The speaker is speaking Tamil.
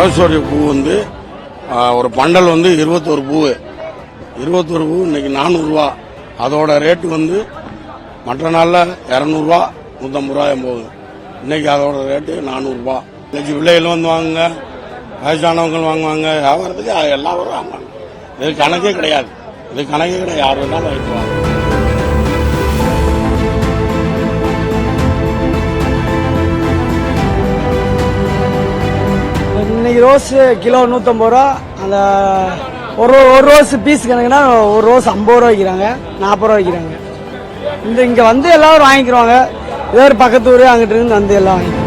ரோசோரிய பூ வந்து ஒரு பண்டல் வந்து இருபத்தோரு பூ. இருபத்தோரு பூ இன்னைக்கு நானூறுரூவா அதோட ரேட்டு வந்து மற்ற நாளில் இரநூறுவா நூற்றம்பது ரூபாயும் போகுது. இன்னைக்கு அதோட ரேட்டு நானூறுரூவா இன்னைக்கு பிள்ளைகள் வந்து வாங்குங்க வயசானவங்க வாங்குவாங்க வியாபாரத்துக்கு எல்லாரும் வாங்குவாங்க இது கணக்கே கிடையாது. இது கணக்கே கிடையாது. யார் வேணாலும் வாங்கிட்டு இன்னைக்கு ரோஸ் கிலோ நூற்றம்பது ரூபா. அந்த ஒரு ஒரு ரோஸ் பீஸ் கணக்குனா ஒரு ரோஸ் ஐம்பது ரூபா வைக்கிறாங்க. நாற்பது ரூபா வைக்கிறாங்க. இந்த இங்கே வந்து எல்லாரும் வாங்கிக்கிறவாங்க ஏதோ ஒரு பக்கத்து ஊர் அங்கிட்டு இருந்து வந்து எல்லாம் வாங்கிக்கிறாங்க